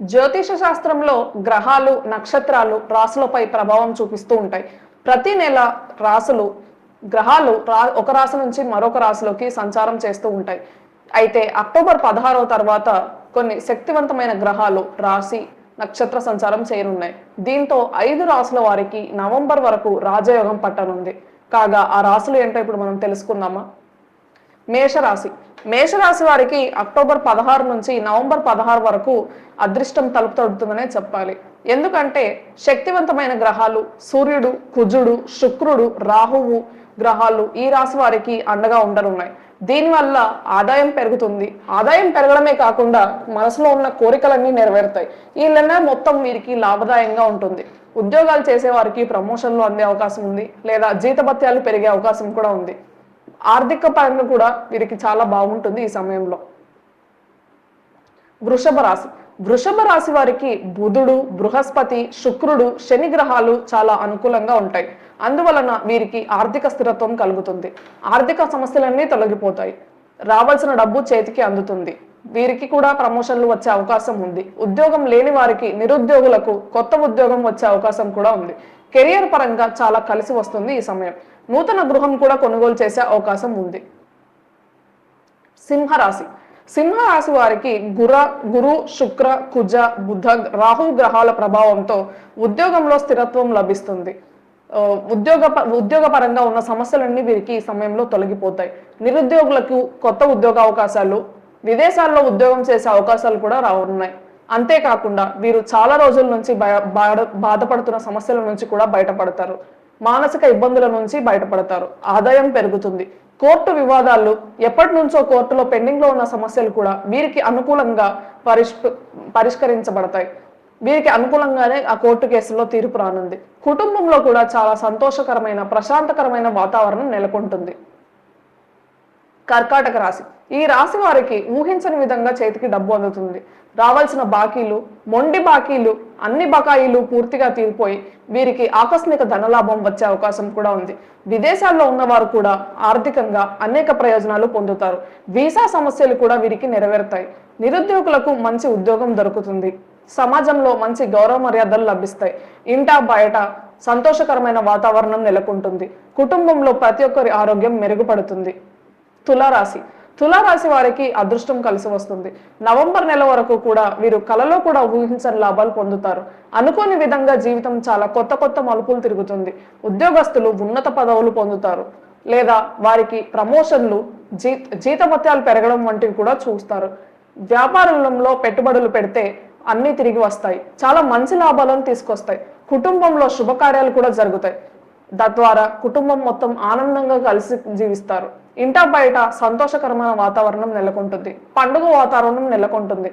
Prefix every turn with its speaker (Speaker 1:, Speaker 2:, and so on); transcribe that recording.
Speaker 1: జ్యోతిష శాస్త్రంలో గ్రహాలు నక్షత్రాలు రాసులపై ప్రభావం చూపిస్తూ ఉంటాయి. ప్రతి నెల రాసులు గ్రహాలు రా ఒక రాశి నుంచి మరొక రాశిలోకి సంచారం చేస్తూ ఉంటాయి. అయితే అక్టోబర్ పదహారవ తర్వాత కొన్ని శక్తివంతమైన గ్రహాలు రాశి నక్షత్ర సంచారం చేయనున్నాయి. దీంతో ఐదు రాసుల వారికి నవంబర్ వరకు రాజయోగం పట్టనుంది. కాగా ఆ రాసులు ఏంటో ఇప్పుడు మనం తెలుసుకుందామా? మేషరాశి. మేషరాశి వారికి అక్టోబర్ పదహారు నుంచి నవంబర్ పదహారు వరకు అదృష్టం తలుపు తడుతుందనే చెప్పాలి. ఎందుకంటే శక్తివంతమైన గ్రహాలు సూర్యుడు కుజుడు శుక్రుడు రాహువు గ్రహాలు ఈ రాశి వారికి అండగా ఉండనున్నాయి. దీనివల్ల ఆదాయం పెరుగుతుంది. ఆదాయం పెరగడమే కాకుండా మనసులో ఉన్న కోరికలన్నీ నెరవేరుతాయి. ఈ నెల మొత్తం వీరికి లాభదాయంగా ఉంటుంది. ఉద్యోగాలు చేసే వారికి ప్రమోషన్లు అందే అవకాశం ఉంది. లేదా జీతభత్యాలు పెరిగే అవకాశం కూడా ఉంది. ఆర్థిక పరంగా కూడా వీరికి చాలా బాగుంటుంది ఈ సమయంలో. వృషభ రాశి. వృషభ రాశి వారికి బుధుడు బృహస్పతి శుక్రుడు శని గ్రహాలు చాలా అనుకూలంగా ఉంటాయి. అందువలన వీరికి ఆర్థిక స్థిరత్వం కలుగుతుంది. ఆర్థిక సమస్యలన్నీ తొలగిపోతాయి. రావాల్సిన డబ్బు చేతికి అందుతుంది. వీరికి కూడా ప్రమోషన్లు వచ్చే అవకాశం ఉంది. ఉద్యోగం లేని వారికి నిరుద్యోగులకు కొత్త ఉద్యోగం వచ్చే అవకాశం కూడా ఉంది. కెరియర్ పరంగా చాలా కలిసి వస్తుంది ఈ సమయం. నూతన గృహం కూడా కొనుగోలు చేసే అవకాశం ఉంది. సింహరాశి. సింహరాశి వారికి గుర గురు శుక్ర కుజ బుధ రాహు గ్రహాల ప్రభావంతో ఉద్యోగంలో స్థిరత్వం లభిస్తుంది. ఉద్యోగ ఉద్యోగపరంగా ఉన్న సమస్యలన్నీ వీరికి ఈ సమయంలో తొలగిపోతాయి. నిరుద్యోగులకు కొత్త ఉద్యోగ అవకాశాలు విదేశాల్లో ఉద్యోగం చేసే అవకాశాలు కూడా రానున్నాయి. అంతేకాకుండా వీరు చాలా రోజుల నుంచి బాధపడుతున్న సమస్యల నుంచి కూడా బయటపడతారు. మానసిక ఇబ్బందుల నుంచి బయటపడతారు. ఆదాయం పెరుగుతుంది. కోర్టు వివాదాలు ఎప్పటి నుంచో కోర్టులో పెండింగ్లో ఉన్న సమస్యలు కూడా వీరికి అనుకూలంగా పరిష్క పరిష్కరించబడతాయి. వీరికి అనుకూలంగానే ఆ కోర్టు కేసులో తీర్పు రానుంది. కుటుంబంలో కూడా చాలా సంతోషకరమైన ప్రశాంతకరమైన వాతావరణం నెలకొంటుంది. కర్కాటక రాశి. ఈ రాశి వారికి ఊహించని విధంగా చేతికి డబ్బు అందుతుంది. రావాల్సిన బాకీలు మొండి బాకీలు అన్ని బకాయిలు పూర్తిగా తీరిపోయి వీరికి ఆకస్మిక ధనలాభం వచ్చే అవకాశం కూడా ఉంది. విదేశాల్లో ఉన్నవారు కూడా ఆర్థికంగా అనేక ప్రయోజనాలు పొందుతారు. వీసా సమస్యలు కూడా వీరికి నెరవేరుతాయి. నిరుద్యోగులకు మంచి ఉద్యోగం దొరుకుతుంది. సమాజంలో మంచి గౌరవ మర్యాదలు లభిస్తాయి. ఇంటా బయట సంతోషకరమైన వాతావరణం నెలకొంటుంది. కుటుంబంలో ప్రతి ఒక్కరి ఆరోగ్యం మెరుగుపడుతుంది. తులారాశి. తులారాశి వారికి అదృష్టం కలిసి వస్తుంది. నవంబర్ నెల వరకు కూడా వీరు కలలో కూడా ఊహించని లాభాలు పొందుతారు. అనుకోని విధంగా జీవితం చాలా కొత్త కొత్త మలుపులు తిరుగుతుంది. ఉద్యోగస్తులు ఉన్నత పదవులు పొందుతారు. లేదా వారికి ప్రమోషన్లు జీ జీతభత్యాలు పెరగడం వంటివి కూడా చూస్తారు. వ్యాపారంలో పెట్టుబడులు పెడితే అన్నీ తిరిగి వస్తాయి. చాలా మంచి లాభాలను తీసుకొస్తాయి. కుటుంబంలో శుభకార్యాలు కూడా జరుగుతాయి. తద్వారా కుటుంబం మొత్తం ఆనందంగా కలిసి జీవిస్తారు. ఇంట బయట సంతోషకరమైన వాతావరణం నెలకొంటుంది. పండుగ వాతావరణం నెలకొంటుంది.